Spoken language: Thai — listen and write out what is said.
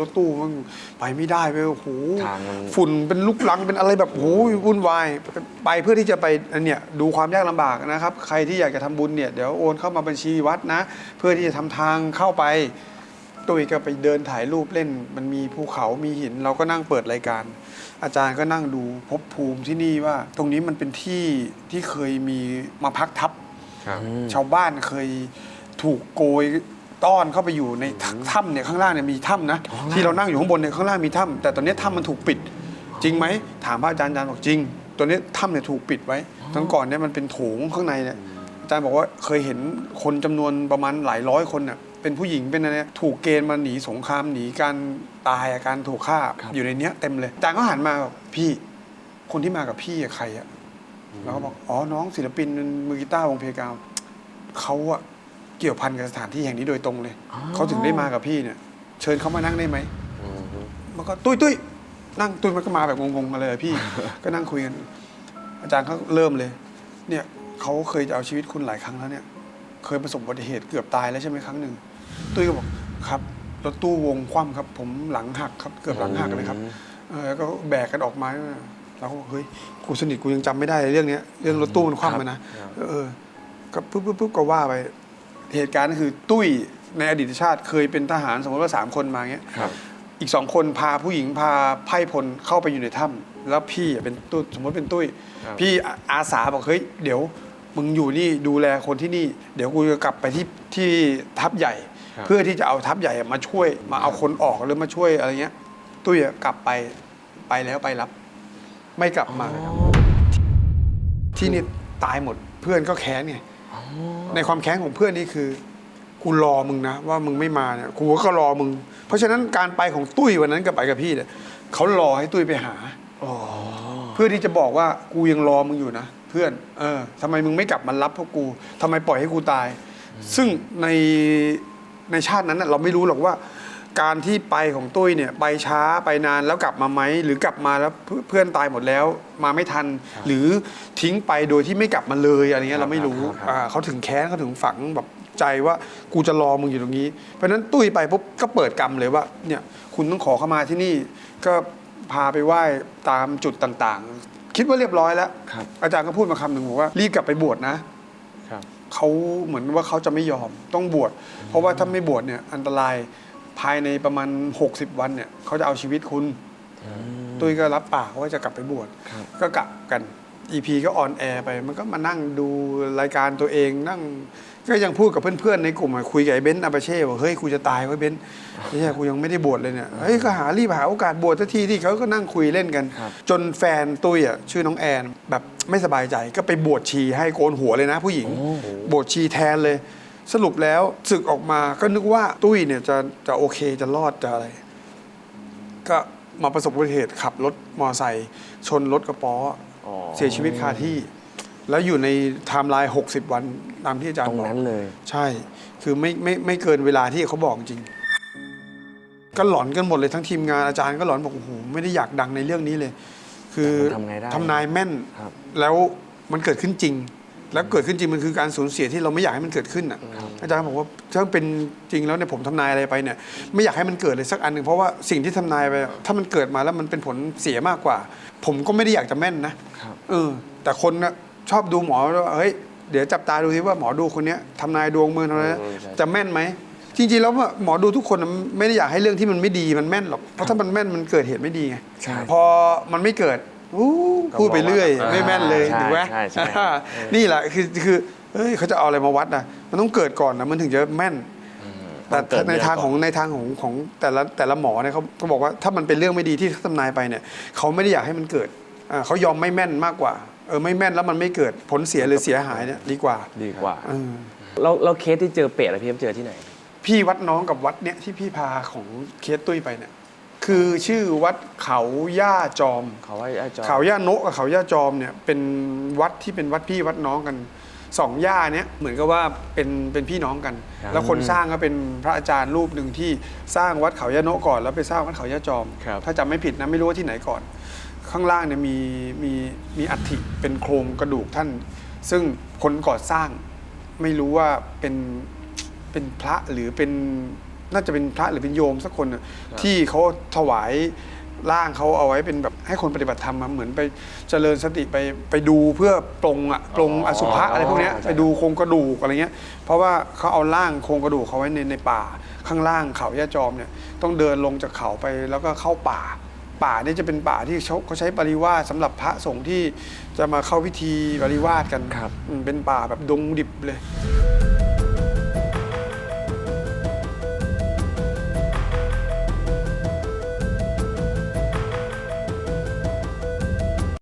รถตู้มันไปไม่ได้ไปโอ้โหทางมัน ฝุ่นเป็นลูกลังเป็นอะไรแบบโอ้โหวุ่นวายไปเพื่อที่จะไปอันเนี่ยดูความยากลำบากนะครับ ใครที่อยากจะทำบุญเนี่ยเดี๋ยวโอนเข้ามาบัญชีวัดนะ เพื่อที่จะทำทางเข้าไป ตุ้ยก็ไปเดินถ่ายรูปเล่น มันมีภูเขามีหิน เราก็นั่งเปิดรายการ อาจารย์ก็นั่งดูภพภูมิที่นี่ว่า ตรงนี้มันเป็นที่ที่เคยมีมาพักทับ ครับ ชาวบ้านเคยถูกโกย ต้อนเข้าไปอยู่ในถ้ำเนี่ยข้างล่างเนี่ยมีถ้ำนะที่เรานั่งอยู่ข้างบนเนี่ยข้างล่างมีถ้ำแต่ตอนนี้ถ้ำมันถูกปิด จริงไหมถามพระอาจารย์อาจารย์บอกจริงตัวนี้ถ้ำเนี่ยถูกปิดไว้ทั้งก่อนเนี่ยมันเป็นโถงข้างในเนี่ยอาจารย์บอกว่าเคยเห็นคนจำนวนประมาณหลายร้อยคนน่ะเป็นผู้หญิงเป็นอะไรเนี่ยถูกเกณฑ์มาหนีสงครามหนีการตายอะการถูกฆ่าอยู่ในเนี้ยเต็มเลยอาจารย์ก็หันมาบอกพี่คนที่มากับพี่อะใครอะเราก็บอกอ๋อน้องศิลปินมือกีตาร์วงเพกาวเขาอะ เกี่ยวพันกับสถานที่แห่งนี้โดยตรงเลย เขาถึงได้มากับพี่เนี่ย เชิญเขามานั่งได้ไหมอืมมันก็ตุ้ยตุ้ยนั่งตุ้ยมันก็มาแบบงงๆมาเลยอะพี่ ก็นั่งคุยกัน อาจารย์เขาเริ่มเลย เนี่ยเขาเคยจะเอาชีวิตคุณหลายครั้งแล้วเนี่ย เคยประสบอุบัติเหตุเกือบตายแล้วใช่ไหมครั้งหนึ่งตุ้ยก็บอกครับรถตู้วงคว่ำครับ ผมหลังหักครับ เกือบหลังหักเลยครับเออแล้วก็แบกกันออกมาแล้วก็บอกเฮ้ยกูสนิทกูยังจำไม่ได้เลยเรื่องเนี้ย เรื่องรถตู้มันคว่ำมานะครับเออก็ปุ๊บปุ๊บปุ๊บก็ว่าไป เหตุการณ์ก็คือตุ้ยในอดีตชาติเคยเป็นทหารสมมติว่าสามคนมาเงี้ยครับอีกสองคนพาผู้หญิงพาไพร่พลเข้าไปอยู่ในถ้ำแล้วพี่อะเป็นตุ้ยสมมติเป็นตุ้ย ครับ พี่อาอาสาบอกเฮ้ยเดี๋ยวมึงอยู่นี่ดูแลคนที่นี่ เดี๋ยวกูจะกลับไปที่ที่ทัพใหญ่ ครับ เพื่อที่จะเอาทัพใหญ่มาช่วยมาเอาคนออกหรือมาช่วยอะไรเงี้ย ตุ้ยอะกลับไปไปแล้วไปรับ ไม่กลับมา ที่นี่ตายหมดเพื่อนก็แค้นไง ในความแค้นของเพื่อนนี่คือกูรอมึงนะว่ามึงไม่มาเนี่ยกูก็รอมึง เพราะฉะนั้นการไปของตุ้ยวันนั้นกับไปกับพี่เนี่ยเขารอให้ตุ้ยไปหาเพื่อที่จะบอกว่ากูยังรอมึงอยู่นะเพื่อน เออทำไมมึงไม่กลับมารับพวกกูทำไมปล่อยให้กูตาย ซึ่งในในชาตินั้นน่ะเราไม่รู้หรอกว่า การที่ไปของตุ้ยเนี่ยไปช้าไปนานแล้วกลับมาไหมหรือกลับมาแล้วเพื่เพื่อนตายหมดแล้ว มาไม่ทัน หรือทิ้งไปโดยที่ไม่กลับมาเลยอะไรเงี้ยเราไม่รู้ครับครับ อ่าเขาถึงแค้นเขาถึงฝังแบบใจว่ากูจะรอมึงอยู่ตรงนี้ เพราะฉะนั้นตุ้ยไปปุ๊บก็เปิดกรรมเลยว่าเนี่ยคุณต้องขอเข้ามาที่นี่ ก็พาไปไหว้ตามจุดต่างๆ คิดว่าเรียบร้อยแล้ว ครับ อาจารย์ก็พูดมาคำหนึ่งบอกว่ารีบกลับไปบวชนะ ครับ เขาเหมือนว่าเขาจะไม่ยอมต้องบวชเพราะว่าถ้าไม่บวชเนี่ยอันตราย ภายในประมาณ 60 วันเนี่ยเขาจะเอาชีวิตคุณ ตุ้ยก็รับปากว่าจะกลับไปบวชครับก็กลับกัน EP ก็ออนแอร์ไป มันก็มานั่งดูรายการตัวเองนั่งก็ยังพูดกับเพื่อนๆในกลุ่มอะคุยกับไอ้เบนซ์อาบาเช่บอกเฮ้ยกูจะตายไว้ยเบนซ์ไม่ใช่กูยังไม่ได้บวชเลยเนี่ยเฮ้ยก็หารีบหาโอกาสบวชสักทีที่เขาก็นั่งคุยเล่นกันครับจนแฟนตุ้ยอะชื่อน้องแอนแบบไม่สบายใจก็ไปบวชชีให้โกนหัวเลยนะ ผู้หญิงบวชชีแทนเลย สรุปแล้วศึกออกมาก็นึกว่าตุ้ยเนี่ยจะจะโอเคจะรอดจะอะไร ก็มาประสบอุบัติเหตุขับรถมอเตอร์ไซค์ชนรถกระป๋ออ๋อเสียชีวิตคาที่ แล้วอยู่ในไทม์ไลน์60 วันตามที่อาจารตย์รงบอกนั้นเลย ใช่ คือไม่ไม่ไม่เกินเวลาที่เขาบอกจริง ก็หลอนกันหมดเลยทั้งทีมงานอาจารย์ก็หลอนบอกโอ้โหไม่ได้อยากดังในเรื่องนี้เลย คือทำไงได้ทำนายแม่น ครับ แล้วมันเกิดขึ้นจริง แล้วเกิดขึ้นจริงมันคือการสูญเสียที่เราไม่อยากให้มันเกิดขึ้นอะอาจารย์บอกว่าถ้าเป็นจริงแล้วเนี่ยผมทำนายอะไรไปเนี่ยไม่อยากให้มันเกิดเลยสักอันหนึ่งเพราะว่าสิ่งที่ทำนายไปอะถ้ามันเกิดมาแล้วมันเป็นผลเสียมากกว่า ผมก็ไม่ได้อยากจะแม่นนะครับเออ แต่คนนะชอบดูหมอแล้วว่าเฮ้ยเดี๋ยวจับตาดูซิว่าหมอดูคนเนี้ยทำนายดวงเมืองทำนายเออใช่จะแม่นไหมจริงๆแล้วว่าหมอดูทุกคนน่ะไม่ได้อยากให้เรื่องที่มันไม่ดีมันแม่นหรอกเพราะถ้ามันแม่นมันเกิดเหตุไม่ดีไงใช่พอมันไม่เกิด อู้พูดไปเรื่อยก็บอกว่าไม่แม่นเลยใช่ถูกไหมใช่ใช่ นี่แหละคือคือเฮ้ยเขาจะเอาอะไรมาวัดนะมันต้องเกิดก่อนนะมันถึงจะแม่น แต่ต้องเกิดในทางเรื่องก่อนของในทางของของแต่ละแต่ละหมอเนี่ยเขาก็บอกว่าถ้ามันเป็นเรื่องไม่ดีที่เขาทำนายไปเนี่ยเขาไม่ได้อยากให้มันเกิดอ่าเขายอมไม่แม่นมากกว่าเออไม่แม่นแล้วมันไม่เกิดผลเสียหรือเสียหายเนี่ยดีกว่าดีกว่าเออแล้วแล้วเคสที่เจอเป็ดอะพี่เอ็มเจอที่ไหน พี่วัดน้องกับวัดเนี่ยที่พี่พาของเคสตุ้ยไปเนี่ย คือชื่อวัดเขาย่าจอม เขาว่าไอ้จอเขาย่าโนะกับเขาย่าจอมเนี่ยเป็นวัดที่เป็นวัดพี่วัดน้องกันสองย่าเนี่ยเหมือนกับว่าเป็นเป็นพี่น้องกันแล้วคนสร้างก็เป็นพระอาจารย์รูปหนึ่งที่สร้างวัดเขาย่าโนะก่อน แล้วไปสร้างวัดเขาย่าจอม ครับ ถ้าจำไม่ผิดนะไม่รู้ว่าที่ไหนก่อน ข้างล่างเนี่ยมีมีมีอัฐิเป็นโครงกระดูกท่าน ซึ่งคนก่อสร้างไม่รู้ว่าเป็นเป็นพระหรือเป็น น่าจะเป็นพระหรือเป็นโยมสักคนน่ะที่เขาถวายร่างเขาเอาไว้เป็นแบบให้คนปฏิบัติธรรมมาเหมือนไปเจริญสติไปไปดูเพื่อปรงอะปรงอสุภะอะไรพวกเนี้ยไปดูโครงกระดูกอะไรเงี้ย เพราะว่าเขาเอาร่างโครงกระดูกเขาไว้ในในป่าข้างล่างเขาย่าจอมเนี่ยต้องเดินลงจากเขาไปแล้วก็เข้าป่า ป่านี่จะเป็นป่าที่เขาเขาใช้ปริวาสสำหรับพระสงฆ์ที่จะมาเข้าพิธีปริวาสกันครับอืมเป็นป่าแบบดงดิบเลยอ